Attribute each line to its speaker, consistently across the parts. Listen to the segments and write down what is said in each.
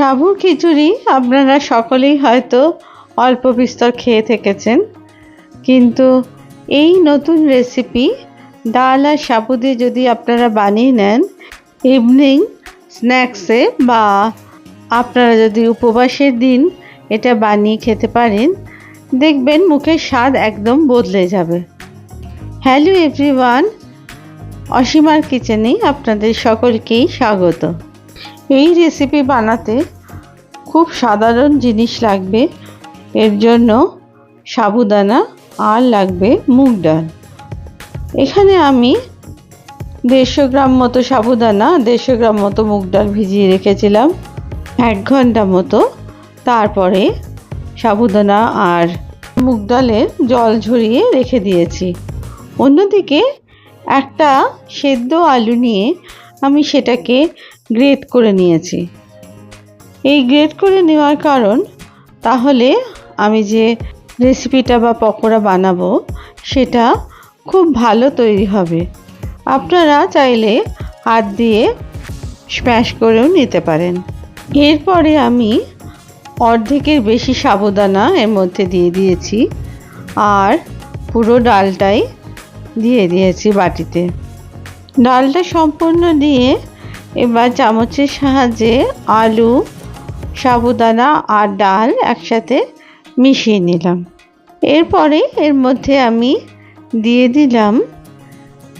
Speaker 1: সাবুর খিচুড়ি আপনারা সকলেই হয়তো অল্প বিস্তর খেয়ে থেকেছেন। কিন্তু এই নতুন রেসিপি ডাল আর সাবু দিয়ে যদি আপনারা বানিয়ে নেন ইভিনিং স্ন্যাক্সে বা আপনারা যদি উপবাসের দিন এটা বানিয়ে খেতে পারেন, দেখবেন মুখের স্বাদ একদম বদলে যাবে। হ্যালো এভরিওয়ান অসীমার কিচেনে আপনাদের সকলকেই স্বাগত। এই রেসিপি বানাতে খুব সাধারণ জিনিস লাগবে। এর জন্য সাবুদানা আর লাগবে মুগ ডাল। এখানে আমি দেড়শো গ্রাম মতো সাবুদানা, দেড়শো গ্রাম মতো মুগ ডাল ভিজিয়ে রেখেছিলাম। এক ঘণ্টা মতো। তারপরে সাবুদানা আর মুগ ডালের জল ঝরিয়ে রেখে দিয়েছি। অন্যদিকে একটা সেদ্ধ আলু নিয়ে আমি সেটাকে গ্রেট করে নিয়েছি। এই গ্রেট করে নেওয়ার কারণ, তাহলে আমি যে রেসিপিটা বা পকোড়া বানাবো, সেটা খুব ভালো তৈরি হবে। আপনারা চাইলে হাত দিয়ে স্ম্যাশ করেও নিতে পারেন। এরপরে আমি অর্ধেকের বেশি সাবুদানা এর মধ্যে দিয়ে দিয়েছি, আর পুরো ডালটাই দিয়ে দিয়েছি বাটিতে। ডালটা সম্পূর্ণ দিয়ে এবার চামচের সাহায্যে আলু, সাবুদানা আর ডাল একসাথে মিশিয়ে নিলাম। এরপরে এর মধ্যে আমি দিয়ে দিলাম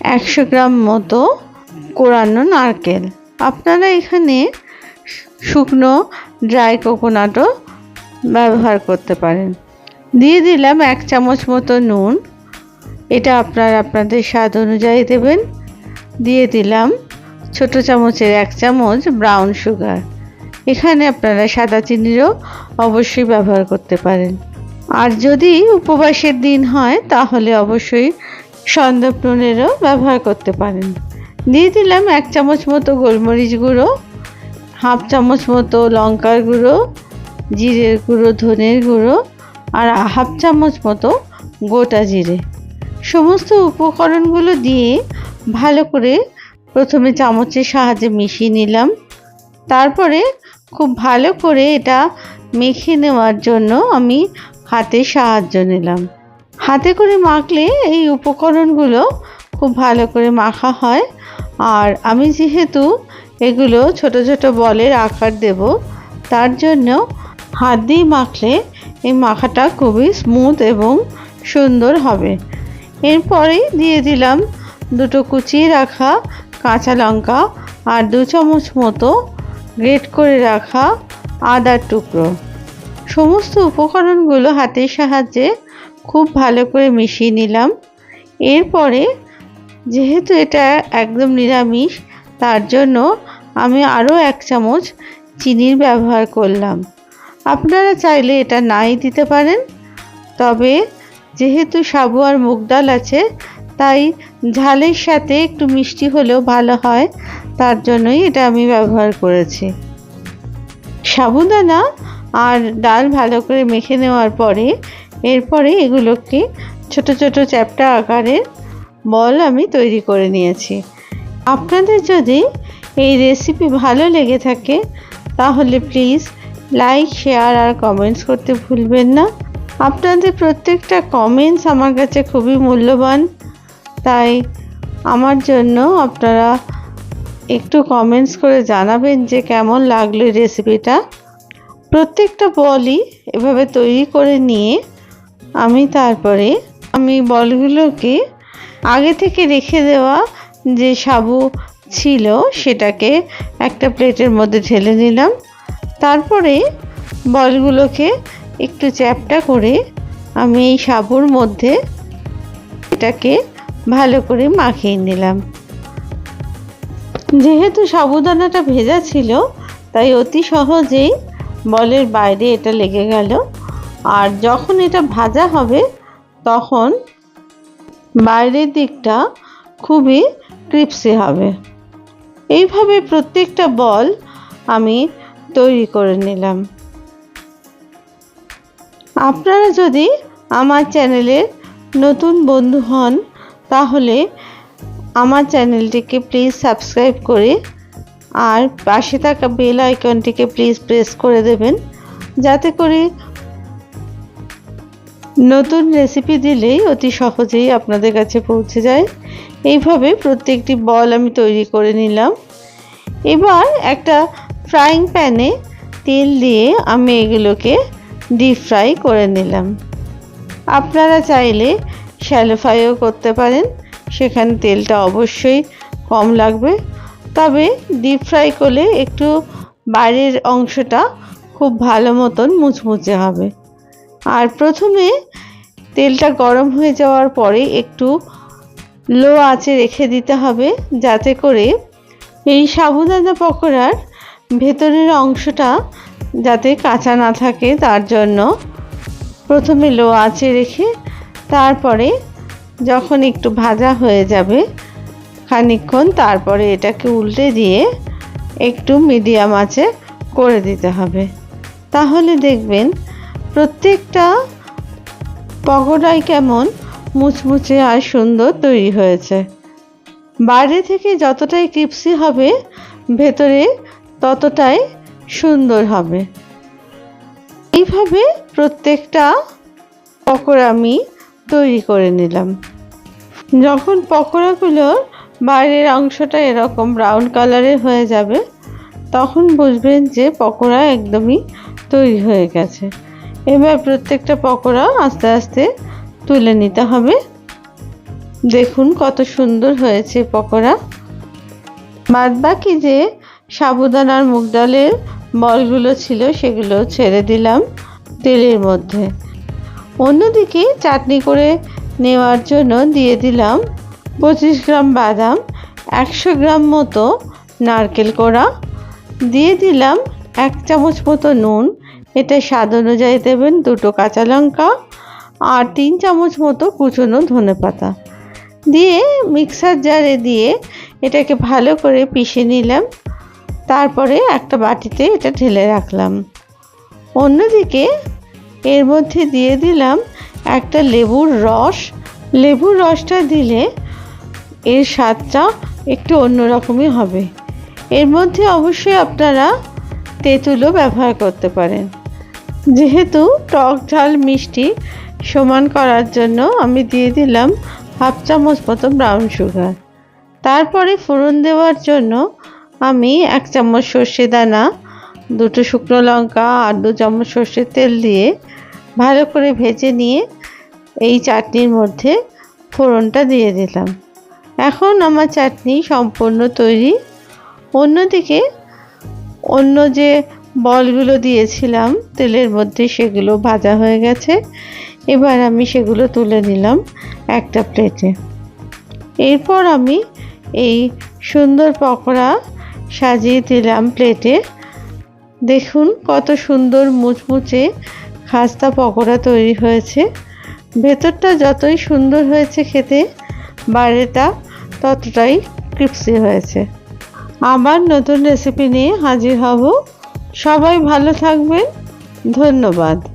Speaker 1: একশো গ্রাম মতো কোরানো নারকেল। আপনারা এখানে শুকনো ড্রাই কোকোনাটও ব্যবহার করতে পারেন। দিয়ে দিলাম এক চামচ মতো নুন। এটা আপনারা আপনাদের স্বাদ অনুযায়ী দেবেন। দিয়ে দিলাম ছোট চামচের এক চামচ ব্রাউন সুগার এখানে আপনারা সাদা চিনিরও অবশ্যই ব্যবহার করতে পারেন। আর যদি উপবাসের দিন হয়, তাহলে অবশ্যই সন্দপনুনেরও ব্যবহার করতে পারেন। দিয়ে দিলাম এক চামচ মতো গোলমরিচ গুঁড়ো, হাফ চামচ মতো লঙ্কার গুঁড়ো, জিরের গুঁড়ো, ধনের গুঁড়ো, আর হাফ চামচ মতো গোটা জিরে। সমস্ত উপকরণগুলো দিয়ে ভালো করে প্রথমে চামচের সাহায্যে মিশিয়ে নিলাম। তারপরে খুব ভালো করে এটা মেখে নেওয়ার জন্য আমি হাতে সাহায্য নিলাম। হাতে করে মাখলে এই উপকরণগুলো খুব ভালো করে মাখা হয়। আর আমি যেহেতু এগুলো ছোট ছোট বলের আকার দেব, তার জন্য হাত দিয়ে মাখলে এই মাখাটা খুবই স্মুথ এবং সুন্দর হবে। এরপরেই দিয়ে দিলাম দুটো কুচিয়ে রাখা কাঁচা লঙ্কা আর দু চামচ মতো গ্রেট করে রাখা আদার টুকরো। সমস্ত উপকরণগুলো হাতের সাহায্যে খুব ভালো করে মিশিয়ে নিলাম। এরপরে যেহেতু এটা একদম নিরামিষ, তার জন্য আমি আরও এক চামচ চিনির ব্যবহার করলাম। আপনারা চাইলে এটা নাই দিতে পারেন, তবে যেহেতু সাবু আর মুগ ডাল আছে তাই ঝালের সাথে একটু মিষ্টি হলেও ভালো হয়, তার জন্যই এটা আমি ব্যবহার করেছি। সাবুদানা আর ডাল ভালো করে মেখে নেওয়ার পরে, এরপরে এগুলোকে ছোট ছোট চ্যাপটা আকারের বল আমি তৈরি করে নিয়েছি। আপনাদের যদি এই রেসিপি ভালো লেগে থাকে, তাহলে প্লিজ লাইক, শেয়ার আর কমেন্টস করতে ভুলবেন না। আপনাদের প্রত্যেকটা কমেন্টস আমার কাছে খুবই মূল্যবান। তাই আমার জন্য আপনারা একটু কমেন্টস করে জানাবেন যে কেমন লাগল এই রেসিপিটা প্রত্যেকটা বলই এভাবে তৈরি করে নিয়ে আমি তারপরে আমি বলগুলোকে আগে থেকে রেখে দেওয়া যে সাবু ছিল সেটাকে একটা প্লেটের মধ্যে ঢেলে নিলাম। তারপরে বলগুলোকে একটু চ্যাপটা করে আমি এই সাবুর মধ্যে এটাকে ভালো করে মাখিয়ে নিলাম। যেহেতু সাবুদানাটা ভেজা ছিল, তাই অতি সহজেই বলের বাইরে এটা লেগে গেল। আর যখন এটা ভাজা হবে, তখন বাইরের দিকটা খুবই ক্রিপসি হবে। এইভাবে প্রত্যেকটা বল আমি তৈরি করে নিলাম। আপনারা যদি আমার চ্যানেলের নতুন বন্ধু হন তাহলে আমার চ্যানেলটিকে প্লিজ সাবস্ক্রাইব করে আর পাশে থাকা বেল আইকনটিকে প্লিজ প্রেস করে দেবেন, যাতে করে নতুন রেসিপি দিলেই অতি সহজেই আপনাদের কাছে পৌঁছে যায়। এইভাবে প্রত্যেকটি বল আমি তৈরি করে নিলাম। এবার একটা ফ্রাইং প্যানে তেল দিয়ে আমি এগুলোকে ডিপ ফ্রাই করে নিলাম। আপনারা চাইলে শ্যালো ফ্রাইও করতে পারেন। সেখানে তেলটা অবশ্যই কম লাগবে। তবে ডিপ ফ্রাই করলে একটু বাইরের অংশটা খুব ভালো মতন মুচমুচে হবে। আর প্রথমে তেলটা গরম হয়ে যাওয়ার পরে একটু লো আঁচে রেখে দিতে হবে যাতে করে এই সাবুদানা পকোড়ার ভেতরের অংশটা যাতে কাঁচা না থাকে, তার জন্য প্রথমে লো আঁচে রেখে তারপরে যখন একটু ভাজা হয়ে যাবে খানিকক্ষণ, তারপরে এটাকে উল্টে দিয়ে একটু মিডিয়াম আঁচে করে দিতে হবে। তাহলে দেখবেন প্রত্যেকটা পকোড়াই কেমন মুচমুচে আর সুন্দর তৈরি হয়েছে। বাইরে থেকে যতটাই ক্রিপসি হবে, ভেতরে ততটাই সুন্দর হবে। এইভাবে প্রত্যেকটা পকোড়া আমি তৈরি করে নিলাম। যখন পকোড়াগুলোর বাইরের অংশটা এরকম ব্রাউন কালারের হয়ে যাবে, তখন বুঝবেন যে পকোড়া একদমই তৈরি হয়ে গেছে। এবার প্রত্যেকটা পকোড়া আস্তে আস্তে তুলে নিতে হবে। দেখুন কত সুন্দর হয়েছে পকোড়া। বাদ বাকি যে সাবুদানার মুগ ডালের বলগুলো ছিল সেগুলো ছেড়ে দিলাম তেলের মধ্যে। অন্যদিকে চাটনি করে নেওয়ার জন্য দিয়ে দিলাম পঁচিশ গ্রাম বাদাম, একশো গ্রাম মতো নারকেল কোড়া, দিয়ে দিলাম এক চামচ মতো নুন। এটা স্বাদ অনুযায়ী দেবেন দুটো কাঁচা লঙ্কা আর তিন চামচ মতো কুচনো ধনে পাতা। দিয়ে মিক্সার জারে দিয়ে এটাকে ভালো করে পিষে নিলাম। তারপরে একটা বাটিতে এটা ঢেলে রাখলাম। অন্যদিকে এর মধ্যে দিয়ে দিলাম একটা লেবুর রস। লেবুর রসটা দিলে এর স্বাদটা একটু অন্যরকমই হবে। এর মধ্যে অবশ্যই আপনারা তেঁতুলও ব্যবহার করতে পারেন। যেহেতু টক ঝাল মিষ্টি সমান করার জন্য আমি দিয়ে দিলাম হাফ চামচ মতো ব্রাউন সুগার। তারপরে ফোড়ন দেওয়ার জন্য আমি এক চামচ সর্ষে দানা দুটো শুকনো লঙ্কা আর দু চামচ সর্ষের তেল দিয়ে ভালো করে ভেজে নিয়ে এই চাটনির মধ্যে ফোড়নটা দিয়ে দিলাম। এখন আমার চাটনি সম্পূর্ণ তৈরি। অন্যদিকে অন্য যে বলগুলো দিয়েছিলাম, তেলের মধ্যে সেগুলো ভাজা হয়ে গেছে। এবার আমি সেগুলো তুলে নিলাম একটা প্লেটে। এরপর আমি এই সুন্দর পকোড়া সাজিয়ে দিলাম প্লেটে। দেখুন কত সুন্দর মুচমুচে খাস্তা পকোড়া তৈরি হয়েছে। ভেতরটা যতই সুন্দর হয়েছে খেতে, বাইরেটা ততটাই ক্রিপসি হয়েছে। আবার নতুন রেসিপি নিয়ে হাজির হব। সবাই ভালো থাকবেন। ধন্যবাদ।